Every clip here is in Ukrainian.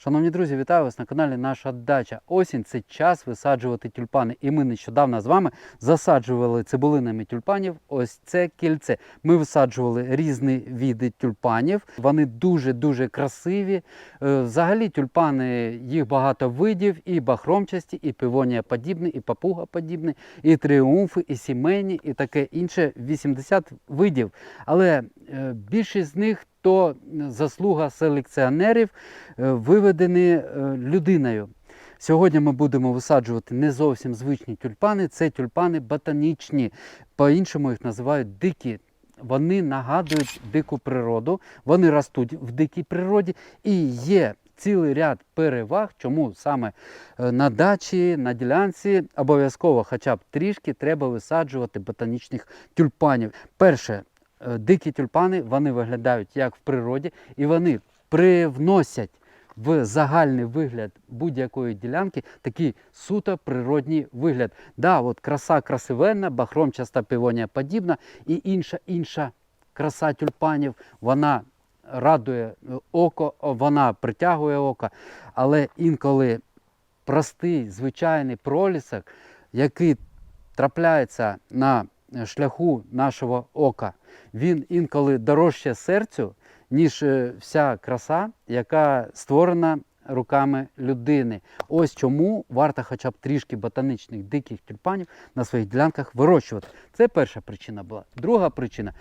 Шановні друзі, вітаю вас на каналі Наша Дача. Осінь це час висаджувати тюльпани. І ми нещодавно з вами засаджували цибулинами тюльпанів. Ось це кільце. Ми висаджували різні види тюльпанів. Вони дуже-дуже красиві. Е, Взагалі тюльпани їх багато видів: і бахромчасті, і півонія подібні, і папуга подібні, і тріумфи, і сімейні, і таке інше. 80 видів. Але е, більшість з них то заслуга селекціонерів, е, виведені е, людиною. Сьогодні ми будемо висаджувати не зовсім звичні тюльпани, це тюльпани ботанічні. По-іншому їх називають дикі. Вони нагадують дику природу, вони ростуть в дикій природі і є цілий ряд переваг, чому саме е, на дачі, на ділянці обов'язково хоча б трішки треба висаджувати ботанічних тюльпанів. Перше, е, дикі тюльпани вони виглядають як в природі, і вони привносять в загальний вигляд будь-якої ділянки такий суто природній вигляд. Да, от краса красивенна, бахромчаста півонія подібна і інша інша краса тюльпанів, вона радує е, око, вона притягує око, але інколи простий звичайний пролісок, який трапляється на шляху нашого ока, він інколи дорожче серцю, ніж е, вся краса, яка створена руками людини. Ось чому варто хоча б трішки ботанічних диких тюльпанів на своїх ділянках вирощувати. Це перша причина була. Друга причина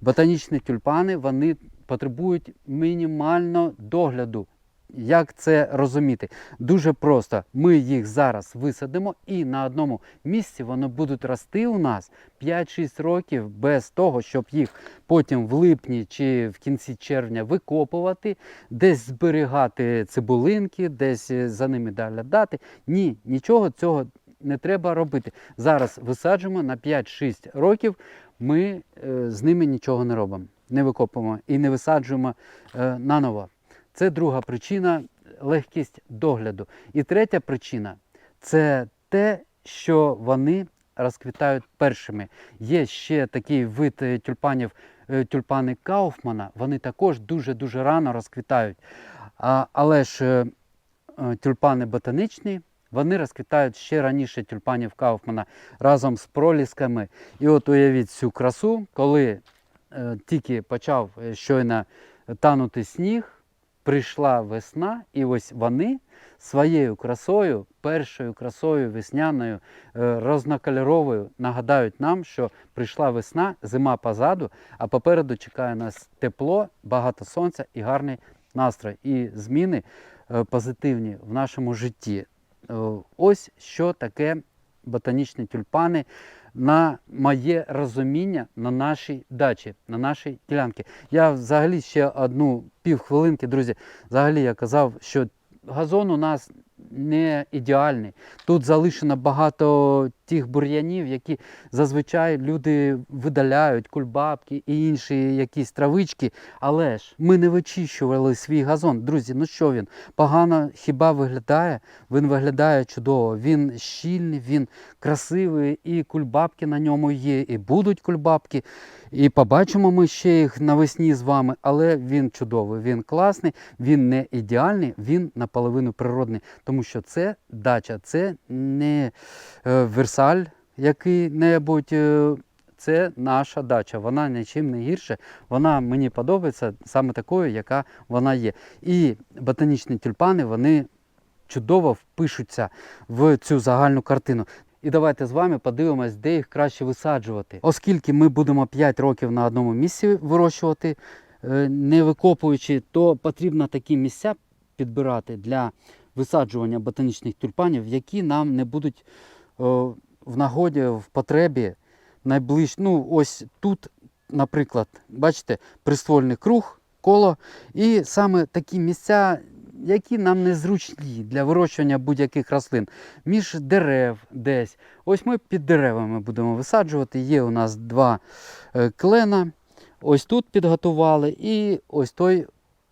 ботанічні тюльпани вони потребують мінімально догляду. Як це розуміти? Дуже просто. Ми їх зараз висадимо, і на одному місці вони будуть рости у нас 5-6 років без того, щоб їх потім в липні чи в кінці червня викопувати, десь зберігати цибулинки, десь е, за ними доглядати. Ні, нічого цього не треба робити. Зараз висаджуємо на 5-6 років. Ми е, з ними нічого не робимо, не викопуємо і не висаджуємо е, наново. Це друга причина легкість догляду. І третя причина це те, що вони розквітають першими. Є ще такий вид е, тюльпанів, е, тюльпани Кауфмана, вони також дуже-дуже рано розквітають. А, але ж е, тюльпани ботанічні. Вони розквітають ще раніше тюльпанів Кауфмана разом з пролісками. І от уявіть цю красу, коли тільки почав щойно танути сніг, прийшла весна, і ось вони своєю красою, першою красою весняною, е, рознокольоровою нагадають нам, що прийшла весна, зима позаду, а попереду чекає нас тепло, багато сонця і гарний настрой, і зміни е, позитивні в нашому житті. Е, Ось що таке ботанічні тюльпани на моє розуміння на нашій дачі, на нашій ділянці. Я взагалі ще одну півхвилинки, друзі. Взагалі я казав, що газон у нас не ідеальний. Тут залишено багато тих бур'янів, які зазвичай люди видаляють, кульбабки і інші якісь травички. Але ж ми не вичищували свій газон. Друзі, ну що він? Погано хіба виглядає? Він виглядає чудово. Він щільний, він красивий, і кульбабки на ньому є, і будуть кульбабки. І побачимо ми ще їх навесні з вами, але він чудовий, він класний, він не ідеальний, він наполовину природний, тому що це дача, це не е, Версаль який-небудь. е, Це наша дача, вона нічим не гірше. Вона мені подобається саме такою, яка вона є. І ботанічні тюльпани вони чудово впишуться в цю загальну картину. І давайте з вами подивимось, де їх краще висаджувати. Оскільки ми будемо 5 років на одному місці вирощувати, е, не викопуючи, то потрібно такі місця підбирати для висаджування ботанічних тюльпанів, які нам не будуть о, в нагоді, в потребі найближче. Ну, ось тут, наприклад, бачите, приствольний круг, коло, і саме такі місця, які нам незручні для вирощування будь-яких рослин, між дерев десь. Ось ми під деревами будемо висаджувати. Є у нас два е, клена. Ось тут підготували, і ось той,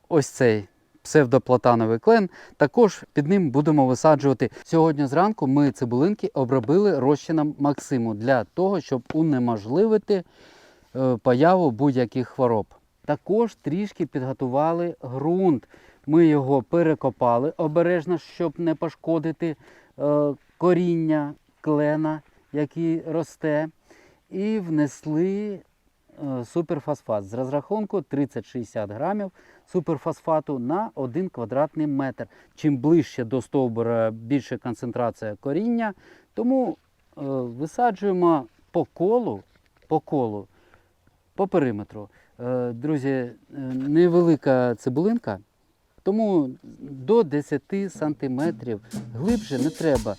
ось цей псевдоплатановий клен. Також під ним будемо висаджувати. Сьогодні зранку ми цибулинки обробили розчином Максиму для того, щоб унеможливити е, появу будь-яких хвороб. Також трішки підготували ґрунт. Ми його перекопали обережно, щоб не пошкодити е, коріння клена, який росте, і внесли суперфосфат з розрахунку 30-60 грамів суперфосфату на 1 квадратний метр. Чим ближче до стовбура більше концентрація коріння, тому е, висаджуємо по колу, по колу, по периметру. Е, Друзі, е, невелика цибулинка, тому до 10 сантиметрів глибше не треба.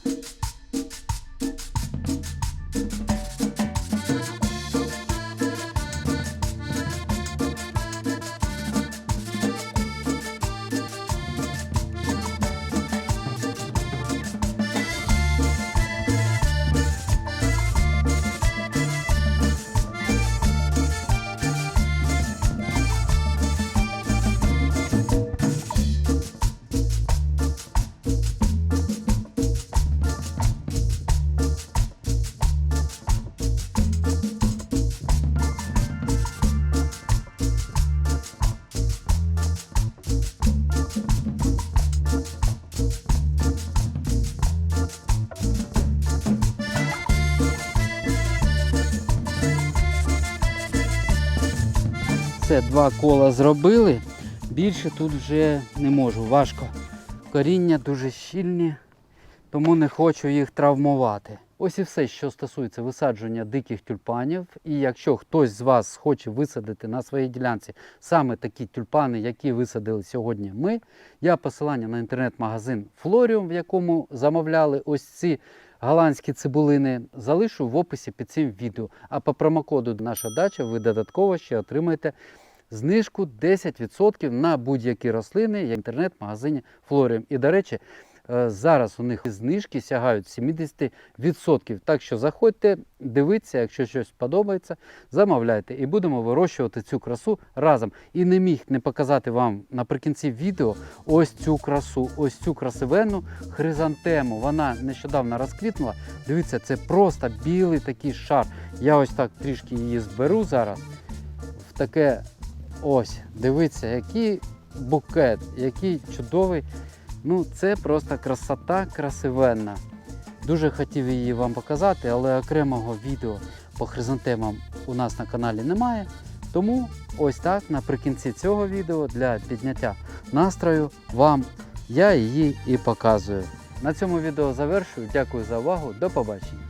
Все, два кола зробили. Більше тут вже не можу. Важко. Коріння дуже щільні, тому не хочу їх травмувати. Ось і все, що стосується висадження диких тюльпанів. І якщо хтось з вас хоче висадити на своїй ділянці саме такі тюльпани, які висадили сьогодні ми, я посилання на інтернет-магазин Флоріум, в якому замовляли ось ці голландські цибулини, залишу в описі під цим відео. А по промокоду наша дача ви додатково ще отримаєте знижку 10% на будь-які рослини в інтернет-магазині Флоріум. І, до речі, зараз у них знижки сягають 70%. Так що заходьте, дивіться, якщо щось подобається, замовляйте. І будемо вирощувати цю красу разом. І не міг не показати вам наприкінці відео ось цю красу, ось цю красивенну хризантему. Вона нещодавно розквітнула. Дивіться, це просто білий такий шар. Я ось так трішки її зберу зараз. В таке ось, дивіться, який букет, який чудовий. Ну, це просто красота красивенна. Дуже хотів її вам показати, але окремого відео по хризантемам у нас на каналі немає. Тому ось так наприкінці цього відео для підняття настрою вам я її і показую. На цьому відео завершую. Дякую за увагу. До побачення.